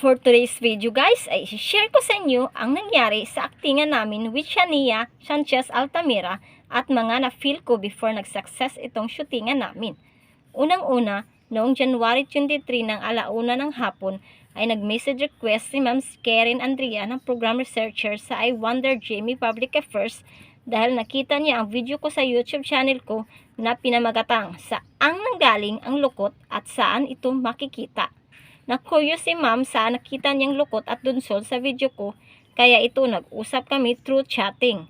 For today's video guys, ay share ko sa inyo ang nangyari sa aktingan namin with Shania Sanchez Altamira at mga na-feel ko before nag-success itong shootingan namin. Unang-una, noong January 23 ng alauna ng hapon, ay nag-message request si Ma'am Karen Andrea ng program researcher sa I Wonder Jamie Public Affairs dahil nakita niya ang video ko sa YouTube channel ko na pinamagatang saan nanggaling ang lukot at saan ito makikita. Na-curious si ma'am sa nakita niyang lukot at dunsol sa video ko, kaya ito nag-usap kami through chatting.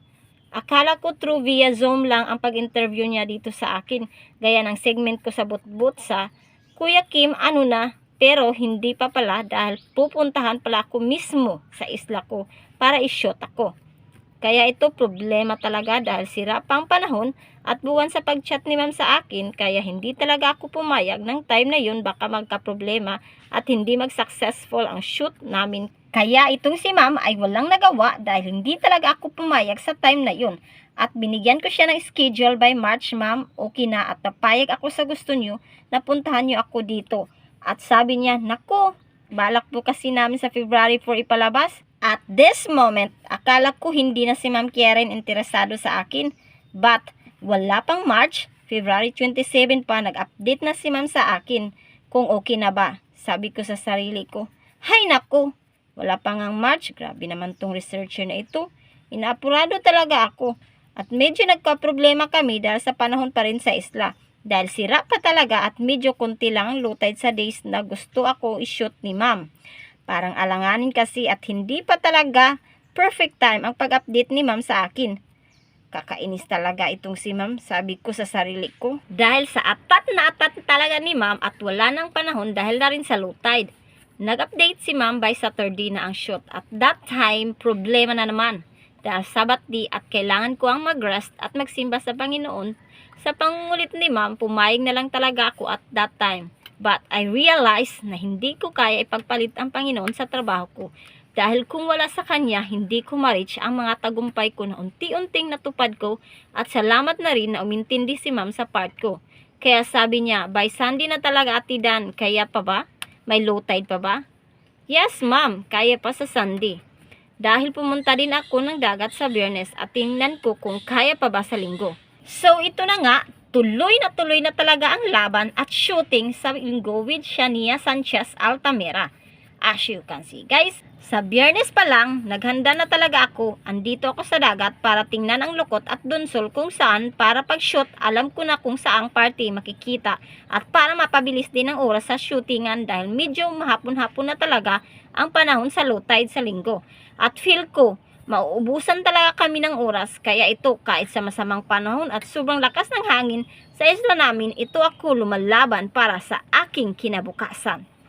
Akala ko through via Zoom lang ang pag-interview niya dito sa akin, gaya ng segment ko sa Butbut sa Kuya Kim, ano na, pero hindi pa pala dahil pupuntahan pala ako mismo sa isla ko para i-shoot ako. Kaya ito problema talaga dahil sira pang panahon at buwan sa pag-chat ni ma'am sa akin kaya hindi talaga ako pumayag ng time na yun baka magka-problema at hindi mag-successful ang shoot namin. Kaya itong si ma'am ay walang nagawa dahil hindi talaga ako pumayag sa time na yun. At binigyan ko siya ng schedule by March ma'am, okay na at napayag ako sa gusto niyo na puntahan niyo ako dito. At sabi niya, nako, balak po kasi namin sa February 4 ipalabas. At this moment, akala ko hindi na si Ma'am Karen interesado sa akin. But, wala pang March, February 27 pa, nag-update na si Ma'am sa akin kung okay na ba. Sabi ko sa sarili ko, hay nako, wala pa ngang March, grabe naman tong researcher na ito. Inaapurado talaga ako. At medyo nagka-problema kami dahil sa panahon pa rin sa isla. Dahil sira pa talaga at medyo konti lang ang lutid sa days na gusto ako i-shoot ni ma'am. Parang alanganin kasi at hindi pa talaga perfect time ang pag-update ni ma'am sa akin. Kakainis talaga itong si ma'am, sabi ko sa sarili ko. Dahil sa atat na atat talaga ni ma'am at wala nang panahon dahil na rin sa low. Nag-update si ma'am by Saturday na ang shoot at that time problema na naman. Dahil sabat di at kailangan ko ang mag-rest at magsimba sa Panginoon. Sa pangungulit ni ma'am, pumayag na lang talaga ako at that time. But I realized na hindi ko kaya ipagpalit ang Panginoon sa trabaho ko dahil kung wala sa Kanya, hindi ko ma-reach ang mga tagumpay ko na unti-unting natupad ko at salamat na rin na umintindi si ma'am sa part ko. Kaya sabi niya, by Sunday na talaga atidan, kaya pa ba? May low tide pa ba? Yes ma'am, kaya pa sa Sunday. Dahil pumunta din ako ng dagat sa Biyernes at tingnan ko kung kaya pa ba sa linggo. So ito na nga, tuloy na tuloy na talaga ang laban at shooting sa linggo with Shania Sanchez Altamira. As you can see guys, sa biyernes pa lang, naghanda na talaga ako. Andito ako sa dagat para tingnan ang lukot at dunsol kung saan para pag-shoot alam ko na kung saang party makikita at para mapabilis din ang oras sa shootingan dahil medyo mahapon-hapon na talaga ang panahon sa low tide sa linggo. At feel ko, mauubusan talaga kami ng oras kaya ito kahit sa masamang panahon at sobrang lakas ng hangin sa isla namin ito ako lumalaban para sa aking kinabukasan.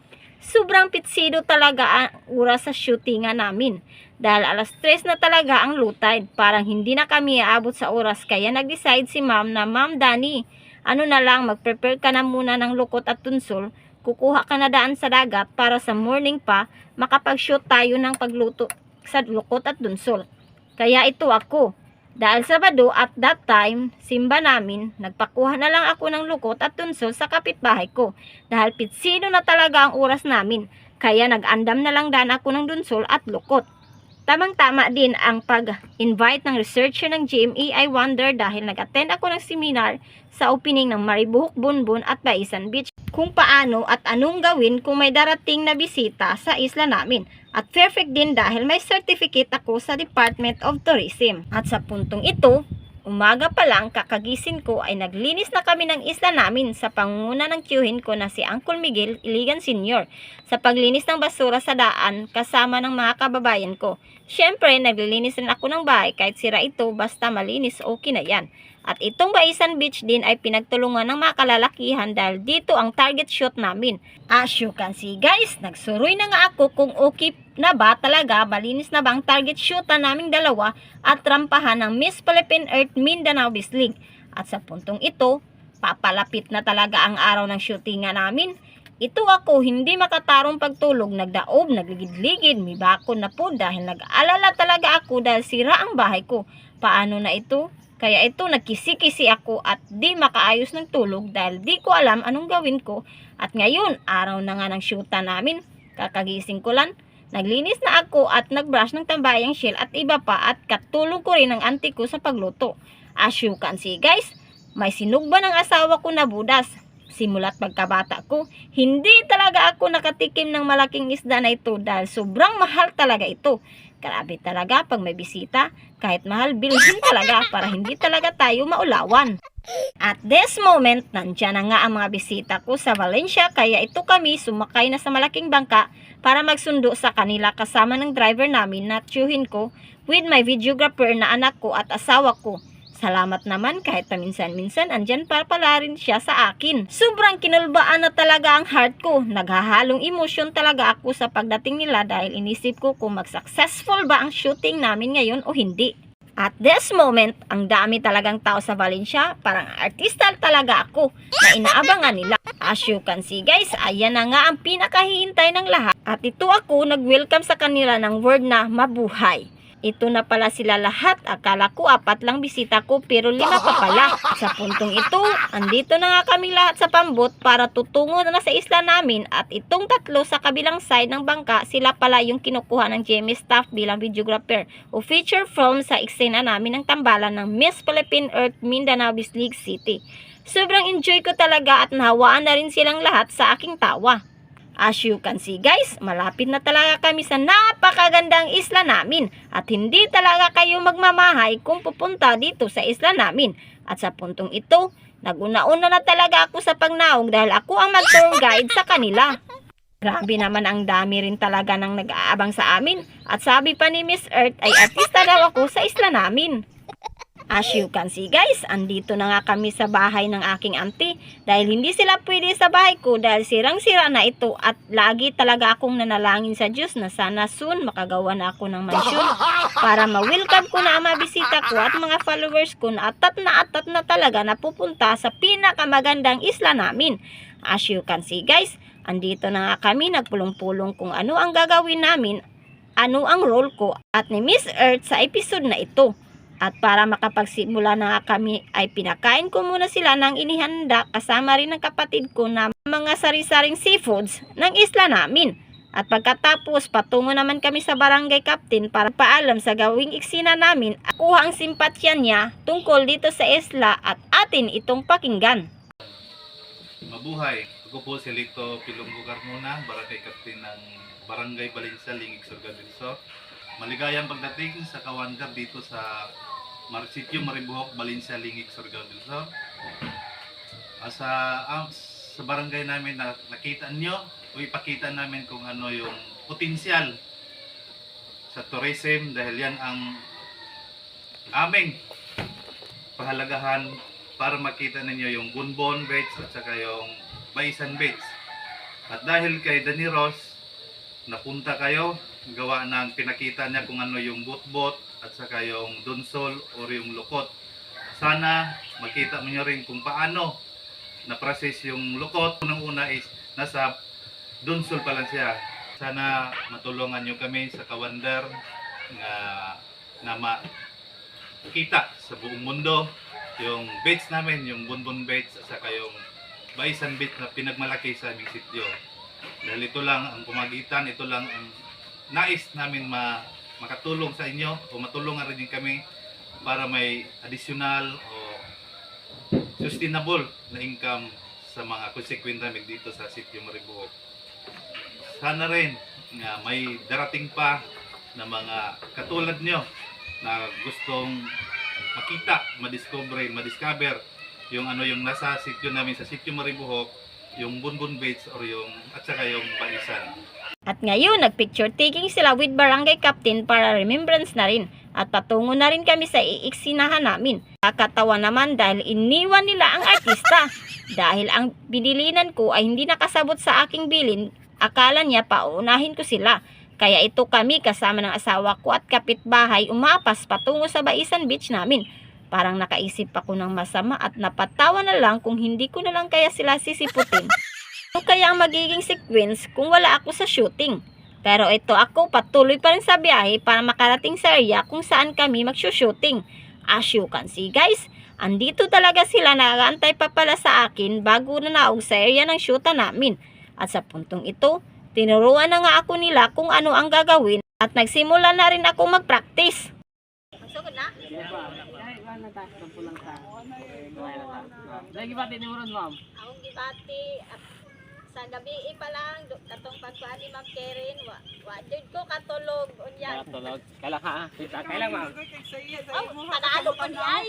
Sobrang pitsido talaga ang oras sa shootingan namin. Dahil alas 3 na talaga ang low. Parang hindi na kami aabot sa oras. Kaya nag-decide si ma'am na, Ma'am Dani, ano na lang, mag-prepare ka na muna ng lukot at tunsol. Kukuha ka na daan sa dagat para sa morning pa, makapag-shoot tayo ng pagluto sa lukot at dunsol. Kaya ito ako. Dahil Sabado at that time, simba namin, nagpakuha na lang ako ng lukot at tunsol sa kapitbahay ko. Dahil pitsino na talaga ang oras namin, kaya nag-andam na lang daan ako ng dunsol at lukot. Tamang-tama din ang pag-invite ng researcher ng GME I Wonder dahil nag-attend ako ng seminar sa opening ng Maribuhok Bunbun at Baisan Beach kung paano at anong gawin kung may darating na bisita sa isla namin. At perfect din dahil may certificate ako sa Department of Tourism. At sa puntong ito, umaga pa lang kakagising ko ay naglinis na kami ng isla namin sa pangunguna ng tiyuhin ko na si Uncle Miguel Iligan Sr. sa paglinis ng basura sa daan kasama ng mga kababayan ko. Siyempre, naglilinis rin ako ng bahay kahit sira ito basta malinis okay na yan. At itong Baisan Beach din ay pinagtulungan ng mga kalalakihan dahil dito ang target shot namin. As you can see guys, nagsuroy na nga ako kung okay na ba talaga, malinis na ba ang target shoot na naming dalawa at trampahan ng Miss Philippine Earth Mindanao Bislig. At sa puntong ito, papalapit na talaga ang araw ng shootingan namin. Ito ako, hindi makatarong pagtulog, nagdaob, nagligid-ligid, may bakon na po dahil nag-alala talaga ako dahil sira ang bahay ko. Paano na ito? Kaya ito, nagkisi-kisi ako at di makaayos ng tulog dahil di ko alam anong gawin ko. At ngayon, araw na nga ng shoota namin. Kakagising ko lang, naglinis na ako at nagbrush ng tambayang shell at iba pa at katulong ko rin ang auntie ko sa pagluto. As you can see guys, may sinugba ng asawa ko na budas. Simula't pagkabata ko, hindi talaga ako nakatikim ng malaking isda na ito dahil sobrang mahal talaga ito. Grabe talaga pag may bisita, kahit mahal bilhin talaga para hindi talaga tayo maulawan. At this moment, nandyan na nga ang mga bisita ko sa Valencia kaya ito kami sumakay na sa malaking bangka para magsundo sa kanila kasama ng driver namin na tiyuhin ko with my videographer na anak ko at asawa ko. Salamat naman kahit paminsan-minsan andyan pa pala rin siya sa akin. Sobrang kinulbaan na talaga ang heart ko. Naghahalong emosyon talaga ako sa pagdating nila dahil inisip ko kung mag-successful ba ang shooting namin ngayon o hindi. At this moment, ang dami talagang tao sa Valencia, parang artista talaga ako na inaabangan nila. As you can see guys, ayan na nga ang pinakahihintay ng lahat. At ito ako nag-welcome sa kanila ng word na mabuhay. Ito na pala sila lahat. Akala ko apat lang bisita ko pero lima pa pala. Sa puntong ito, andito na nga kami lahat sa pambot para tutungo na sa isla namin at itong tatlo sa kabilang side ng bangka, sila pala yung kinukuha ng GMA staff bilang videographer o feature film sa eksena namin ng tambalan ng Miss Philippine Earth Mindanao League City. Sobrang enjoy ko talaga at nahawaan na rin silang lahat sa aking tawa. As you can see guys, malapit na talaga kami sa napakagandang isla namin at hindi talaga kayo magmamahay kung pupunta dito sa isla namin. At sa puntong ito, naguna-una na talaga ako sa pagnaog dahil ako ang mag-tour guide sa kanila. Grabe naman ang dami rin talaga ng nag-aabang sa amin at sabi pa ni Miss Earth ay artista daw ako sa isla namin. As you can see guys, andito na nga kami sa bahay ng aking auntie dahil hindi sila pwede sa bahay ko dahil sirang-sira na ito at lagi talaga akong nanalangin sa Diyos na sana soon makagawa na ako ng mansyon para ma-welcome ko na ang mga bisita ko at mga followers ko na atat na atat na talaga na pupunta sa pinakamagandang isla namin. As you can see guys, andito na nga kami nagpulong-pulong kung ano ang gagawin namin, ano ang role ko at ni Miss Earth sa episode na ito. At para makapagsimula na kami ay pinakain ko muna sila ng inihanda kasama rin ng kapatid ko na mga sari-saring seafoods ng isla namin. At pagkatapos patungo naman kami sa barangay captain para paalam sa gawing eksena namin at kuha ang simpatsya niya tungkol dito sa isla at atin itong pakinggan. Mabuhay. Ako po si Lito Pilonggo Carmona, barangay captain ng Barangay Balinsa, Lingig, Sur. Maligayang pagdating sa Kawandar dito sa Marsityo Maribuhok, Balinsa, Lingig, Surga del Sur. Ah, Sa, ah, sa barangay namin na nakita nyo o ipakita namin kung ano yung potensyal sa tourism dahil yan ang aming pahalagahan para makita ninyo yung Gunbon Beach at saka yung Baisan Beach. At dahil kay Danny Ross, napunta kayo, gawa ng pinakita niya kung ano yung bot-bot at saka yung dunsol o yung lukot. Sana makita mo nyo rin kung paano na-process yung lukot. Unang-una is nasa dunsol pa lang siya. Sana matulungan nyo kami sa Kawandar nga na makita sa buong mundo yung beach namin, yung Bunbun Beach at saka yung Baisan Beach na pinagmalaki sa aming sityo. Dahil ito lang ang pumagitan, ito lang ang nais namin ma makatulong sa inyo o matulungan rin kami para may additional o sustainable na income sa mga consequent namin dito sa sityo Maribuhok. Sana rin na may darating pa na mga katulad nyo na gustong makita, madiscover, madiscover yung ano yung nasa sityo namin sa sityo Maribuhok, yung Bunbun Beach or yung at saka yung Baisan. At ngayon, nagpicture taking sila with barangay captain para remembrance na rin. At patungo na rin kami sa iiksinahan namin. Kakatawa naman dahil iniwan nila ang artista. dahil ang binilinan ko ay hindi nakasabot sa aking bilin, akala niya paunahin ko sila. Kaya ito kami kasama ng asawa ko at kapitbahay umapas patungo sa Baisan Beach namin. Parang nakaisip ako ng masama at napatawa na lang kung hindi ko na lang kaya sila sisiputin. Ano kaya ang magiging sequence kung wala ako sa shooting? Pero ito ako patuloy pa rin sa biyahe para makarating sa area kung saan kami magsushooting. As you can see guys, andito talaga sila nagaantay pa pala sa akin bago na naog sa area ng shoota namin. At sa puntong ito, Tinuruan na nga ako nila kung ano ang gagawin at nagsimula na rin ako mag-practice. Magsugod na? Lagi ba tinuron, ma'am? Akong gibati at sa gabi pa lang do- katong pagkuan ni Ma'am Karen wa wa jud ko katulog unya. Tulog. Kailang ha? Kita, kailang, ma'am? Oh, Tagalog pa ay.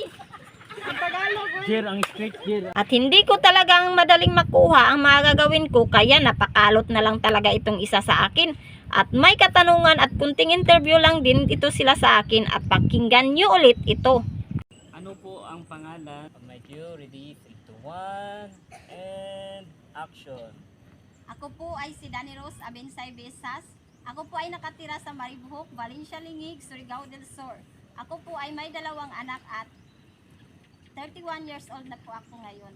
Jir, ang strict, Jir. At hindi ko talagang madaling makuha ang mga gagawin ko kaya napakalot na lang talaga itong isa sa akin. At may katanungan at kunting interview lang din ito sila sa akin at pakinggan nyo ulit ito. Ano po ang pangalan? My ready, 3, 2, 1, and action. Ako po ay si Dani Rose Abensay Besas. Ako po ay nakatira sa Maribuhok, Valencia Lingig, Surigao del Sur. Ako po ay may dalawang anak at 31 years old na po ako ngayon.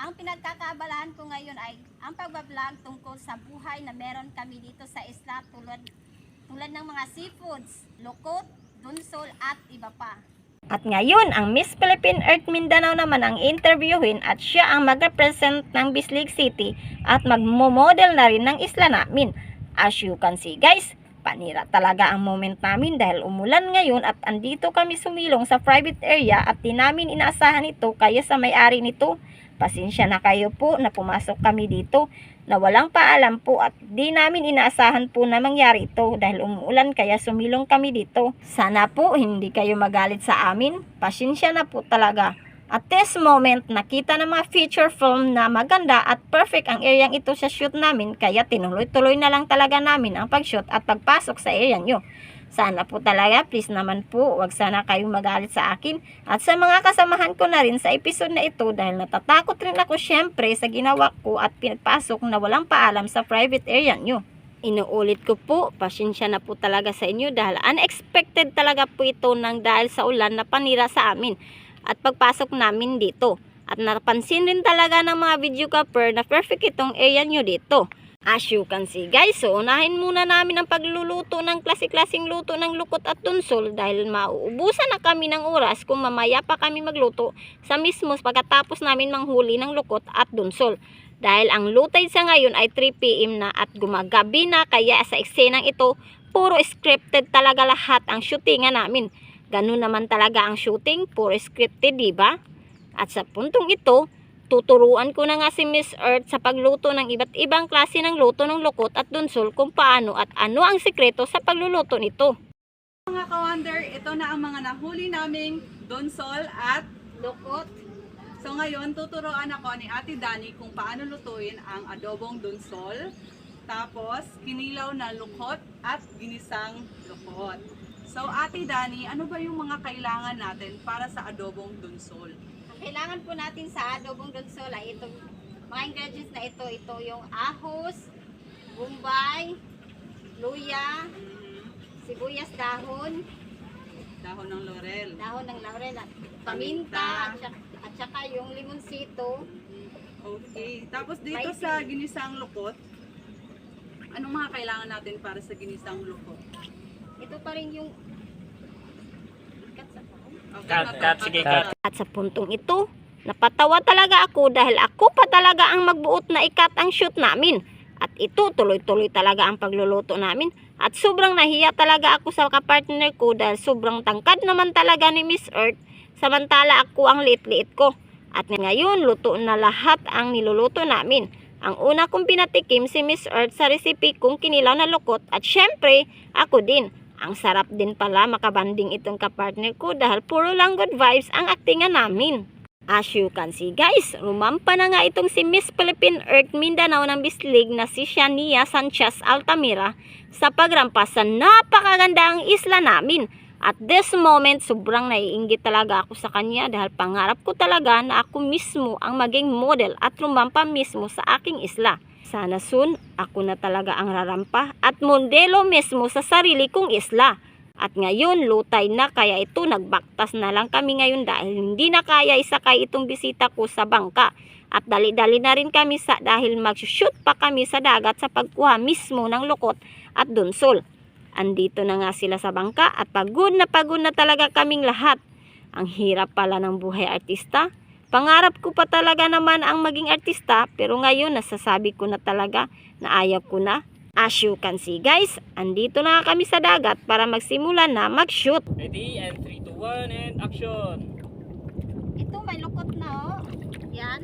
Ang pinagkakaabalahan ko ngayon ay ang pagbablog tungkol sa buhay na meron kami dito sa isla tulad, tulad ng mga seafoods, lokot, dunsol at iba pa. At ngayon, ang Miss Philippine Earth Mindanao naman ang interviewin at siya ang mag-represent ng Bislig City at magmo-model na rin ng isla namin. As you can see guys, panira talaga ang moment namin dahil umulan ngayon at andito kami sumilong sa private area at di namin inaasahan ito kaya sa may-ari nito. Pasensya na kayo po na pumasok kami dito na walang paalam po at di namin inaasahan po na mangyari ito dahil umuulan kaya sumilong kami dito. Sana po hindi kayo magalit sa amin. Pasensya na po talaga. At this moment, nakita ng mga feature film na maganda at perfect ang area ito sa shoot namin kaya tinuloy-tuloy na lang talaga namin ang pag-shoot at pagpasok sa area nyo. Sana po talaga, please naman po, wag sana kayong magalit sa akin at sa mga kasamahan ko na rin sa episode na ito dahil natatakot rin ako syempre sa ginawa ko at pinagpasok na walang paalam sa private area nyo. Inuulit ko po, pasensya na po talaga sa inyo dahil unexpected talaga po ito nang dahil sa ulan na panira sa amin at pagpasok namin dito. At napansin rin talaga ng mga videographer na perfect itong area nyo dito. As you can see guys, so unahin muna namin ang pagluluto ng klase-klaseng luto ng lukot at tunsol dahil mauubusan na kami ng oras kung mamaya pa kami magluto sa mismo pagkatapos namin manghuli ng lukot at tunsol. Dahil ang lutay sa ngayon ay 3pm na at gumagabi na kaya sa eksenang ito, puro scripted talaga lahat ang shootingan namin. Ganun naman talaga ang shooting, puro scripted, ba? At sa puntong ito, tuturuan ko na nga si Miss Earth sa pagluto ng iba't ibang klase ng luto ng lukot at dunsol kung paano at ano ang sikreto sa pagluluto nito. Mga ka-wonder, ito na ang mga nahuli naming donsol at Lokot, so ngayon tuturuan ako ni Ate Dani kung paano lutuin ang adobong donsol, tapos kinilaw na lukot at ginisang lukot. So Ate Dani, ano ba yung mga kailangan natin para sa adobong donsol? Ang kailangan po natin sa adobong donsol ay itong mga ingredients na ito. Ito yung ahos, bumbay, luya, sibuyas dahon, Dahon ng laurel. dahon ng laurel at paminta, at saka, at saka yung limonsito. Okay. Tapos dito May sa ginisang lukot, anong mga kailangan natin para sa ginisang lukot? Ito pa rin yung ikat sa pao. Okay, Cut, cut, sige, cut. At sa puntong ito, napatawa talaga ako dahil ako pa talaga ang magbuot na ikat ang shoot namin. At ito, tuloy-tuloy talaga ang pagluluto namin. At sobrang nahiya talaga ako sa kapartner ko dahil sobrang tangkad naman talaga ni Miss Earth. Samantala ako ang liit-liit ko. At ngayon, luto na lahat ang niluluto namin. Ang una kong pinatikim si Miss Earth sa recipe kong kinilaw na lukot at syempre, ako din. Ang sarap din pala makabanding itong kapartner ko dahil puro lang good vibes ang aktingan namin. As you can see guys, rumampa na nga itong si Miss Philippine Earth Mindanao ng Bislig na si Shania Sanchez Altamira sa pagrampas sa napakagandang isla namin. At this moment, sobrang naiinggit talaga ako sa kanya dahil pangarap ko talaga na ako mismo ang maging model at rumampa mismo sa aking isla. Sana soon, ako na talaga ang rarampa at mondelo mismo sa sarili kong isla. At ngayon, lutay na kaya ito nagbaktas na lang kami ngayon dahil hindi na kaya isakay itong bisita ko sa bangka. At dali-dali na rin kami sa dahil mag-shoot pa kami sa dagat sa pagkuha mismo ng lukot at dunsol. Andito na nga sila sa bangka at pagod na pagod na talaga kaming lahat. Ang hirap pala ng buhay artista. Pangarap ko pa talaga naman ang maging artista pero ngayon nasasabi ko na talaga na ayaw ko na As you can see guys, andito na kami sa dagat para magsimula na mag-shoot. Ready? And 3, 2, 1, and action! Ito may lukot na oh. Yan.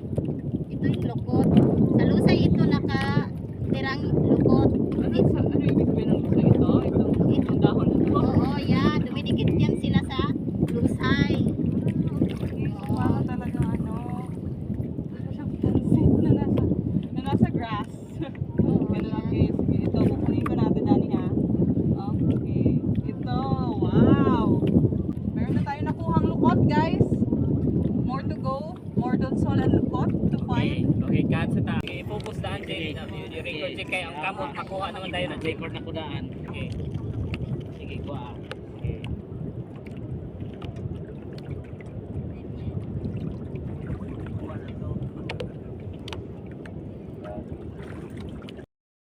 Ito yung lukot. Sa lusay ito naka tirang lukot. Ano, sa, ano ibig sabihin ng gusto ito? Itong, itong dahon na ito? Oo, yan. Dumidikit yan sila sa lusay. Wow, talaga ano. Ano siyang pansit na nasa, na nasa grass. Oo, Ganun lang yan. guys. Sige, ito, kukunin ko natin, Dani ha. Okay. Ito, wow. Meron na tayo nakuhang lukot, guys. More to go. More donsol and lukot to Okay, find. okay, cut sa ta. Okay, focus daan, Jay. I-record check kayo ang kamot. Makuha naman tayo ng record na kudaan. Okay. Sige, kuha. Okay.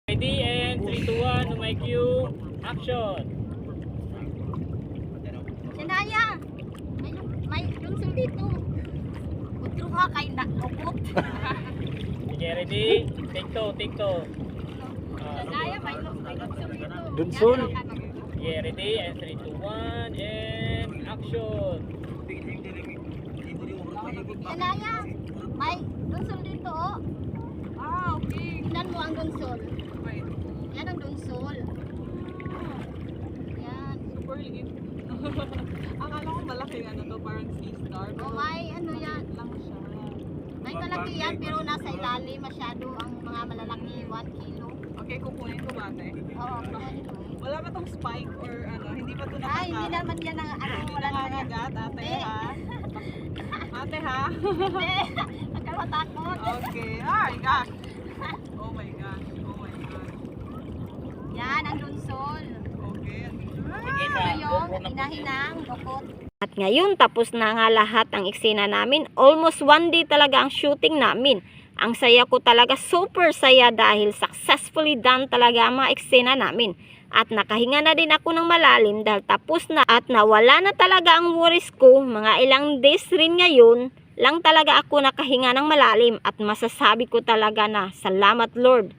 Ready and 3, 2, 1, my cue, action! Sinaya, may, may dunsol dito. Utro ka kay na lukot. Okay, ready? Take two, take two. Sinaya, may, dunsol dito. Ano, Okay, ready? And 3, 2, 1, and action! Sinaya, may dunsol dito oh. Ah. Tingnan mo ang dunsol. Wait. Yan ang dunsol. Yan. Super liit. Akala ko malaking ano to, parang sea star. O may ano yan. lang siya. May malaki yan pero nasa ilalim masyado ang mga malalaki 1 kilo. Okay, kukunin ko ba, ate? Oo, kunin mo. Wala ba tong spike or ano? Hindi pa to Ay, nakaka... hindi naman yan ang ano, Hindi wala naman yan. ate Eh. ha? Ate ha? Hindi, huwag ka matakot. Okay. Oh my gosh. Oh my gosh. Oh my gosh. Yan ang Ito sa yung GoPro na po. inahinang lukot. At ngayon, tapos na nga lahat ang eksena namin. Almost one day talaga ang shooting namin. Ang saya ko talaga, super saya dahil successfully done talaga ang mga eksena namin. At nakahinga na din ako ng malalim dahil tapos na at nawala na talaga ang worries ko. Mga ilang days rin ngayon lang talaga ako nakahinga ng malalim at masasabi ko talaga na salamat Lord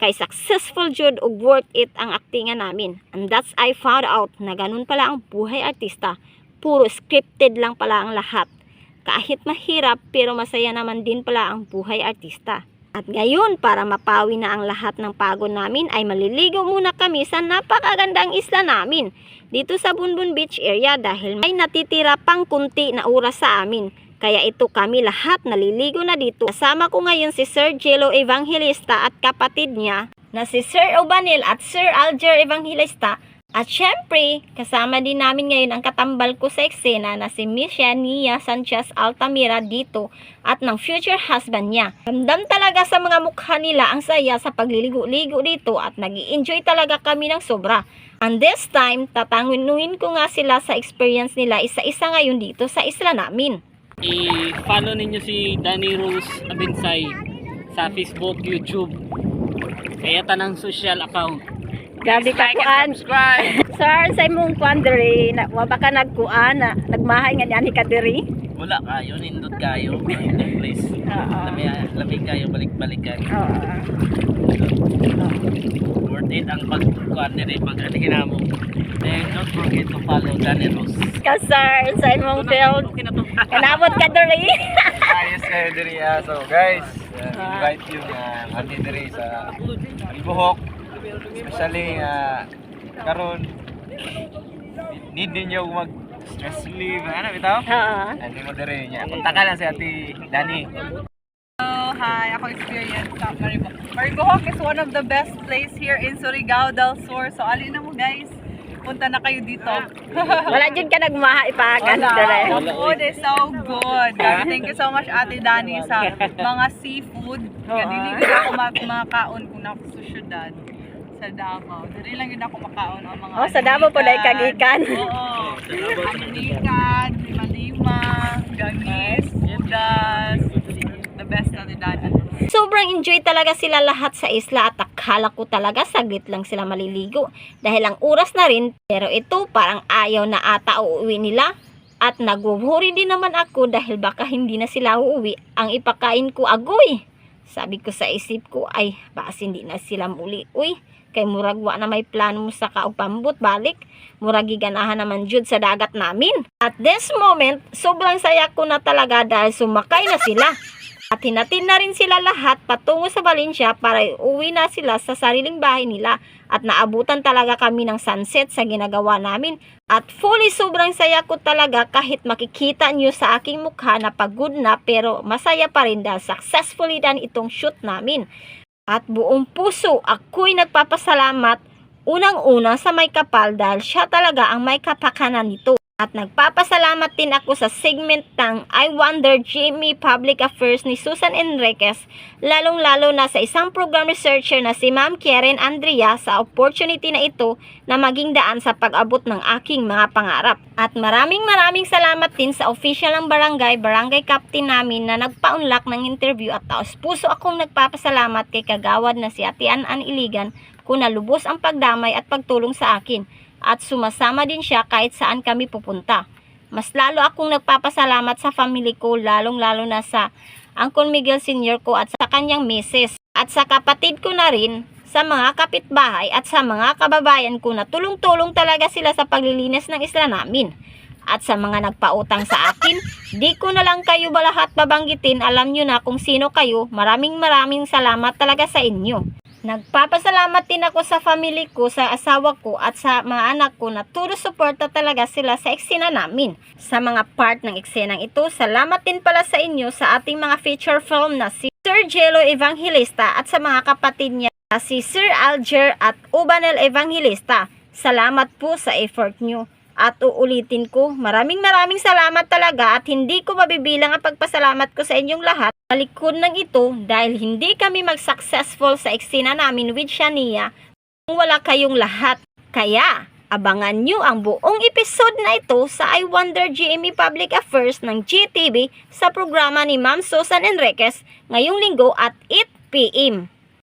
kay successful jud ug worth it ang aktingan namin. And that's I found out na ganun pala ang buhay artista. Puro scripted lang pala ang lahat. Kahit mahirap pero masaya naman din pala ang buhay artista. At ngayon, para mapawi na ang lahat ng pagod namin, ay maliligo muna kami sa napakagandang isla namin dito sa Bunbun Beach area dahil may natitira pang kunti na oras sa amin. Kaya ito kami lahat naliligo na dito. Kasama ko ngayon si Sir Jello Evangelista at kapatid niya na si Sir Obanil at Sir Alger Evangelista. At syempre, kasama din namin ngayon ang katambal ko sa eksena na si Miss Nia Sanchez Altamira dito at ng future husband niya. Ramdam talaga sa mga mukha nila ang saya sa pagliligo-ligo dito at nag enjoy talaga kami ng sobra. And this time, tatangunuhin ko nga sila sa experience nila isa-isa ngayon dito sa isla namin. I-follow ninyo si Danny Rose Abinsay sa Facebook, YouTube. Kaya tanang social account. Grabe ka kuan. Subscribe! Sir, sa imong kuan diri, na, wa ba ka nagkuan na nagmahay nga niyan ka diri? Wala kayo, nindot kayo. Ang place. Oo. Lami, lami kayo, balik-balikan. Oo. It ang pagkuhan nila, pag anihin mo. Then don't forget to follow Danny Rose. Ka sir, sa imong field. Kanabot ka diri. Ayos kayo diri ah. So guys, uh, invite you na kami diri sa Ibuhok. Especially uh, karon need ninyo mag stress relief ano bitaw? Oo. Ano mo diri niya. Punta ka lang sa Ate Dani. Hi. Ako experience sa Mariboc. Mariboc is one of the best place here in Surigao del Sur. So, alin na mo guys. Punta na kayo dito. Wala jud ka nagmaha ipagan diri. The food is so good. Thank you so much Ate Dani sa mga seafood. Kaya dili ko na ako ma- makaon kung ako sa syudad sa Davao. Dili lang yun ako makaon ang mga Oh, sa Davao po dahil kagikan. Oo. Anikan, lima-lima, gangis, udas. Best Ate Dani. Sobrang enjoy talaga sila lahat sa isla at akala ko talaga saglit lang sila maliligo dahil ang oras na rin pero ito parang ayaw na ata uuwi nila at nagwuhuri din naman ako dahil baka hindi na sila uuwi ang ipakain ko agoy. Sabi ko sa isip ko ay baka hindi na sila muli. Uy, kay murag wa na may plano mo sa kaog pambot balik murag giganahan naman jud sa dagat namin at this moment sobrang saya ko na talaga dahil sumakay na sila at hinatin na rin sila lahat patungo sa Valencia para uwi na sila sa sariling bahay nila at naabutan talaga kami ng sunset sa ginagawa namin at fully sobrang saya ko talaga kahit makikita nyo sa aking mukha na pagod na pero masaya pa rin dahil successfully done itong shoot namin. At buong puso ako'y nagpapasalamat unang-una sa may kapal dahil siya talaga ang may kapakanan nito. At nagpapasalamat din ako sa segment ng I Wonder Jimmy Public Affairs ni Susan Enriquez, lalong-lalo na sa isang program researcher na si Ma'am Karen Andrea sa opportunity na ito na maging daan sa pag-abot ng aking mga pangarap. At maraming maraming salamat din sa official ng barangay, barangay captain namin na nagpaunlak ng interview at taos puso akong nagpapasalamat kay kagawad na si Ate Anan Iligan kung nalubos ang pagdamay at pagtulong sa akin at sumasama din siya kahit saan kami pupunta. Mas lalo akong nagpapasalamat sa family ko, lalong-lalo na sa Uncle Miguel Senior ko at sa kanyang misis. At sa kapatid ko na rin, sa mga kapitbahay at sa mga kababayan ko na tulong-tulong talaga sila sa paglilinis ng isla namin. At sa mga nagpautang sa akin, di ko na lang kayo ba lahat babanggitin, alam nyo na kung sino kayo, maraming maraming salamat talaga sa inyo. Nagpapasalamat din ako sa family ko, sa asawa ko at sa mga anak ko na turo suporta talaga sila sa eksena namin. Sa mga part ng eksenang ito, salamat din pala sa inyo sa ating mga feature film na si Sir Jello Evangelista at sa mga kapatid niya si Sir Alger at Ubanel Evangelista. Salamat po sa effort nyo. At uulitin ko, maraming maraming salamat talaga at hindi ko mabibilang ang pagpasalamat ko sa inyong lahat malikod ng ito dahil hindi kami mag-successful sa eksena namin with Shania kung wala kayong lahat. Kaya, abangan nyo ang buong episode na ito sa I Wonder GME Public Affairs ng GTV sa programa ni Ma'am Susan Enriquez ngayong linggo at 8 p.m.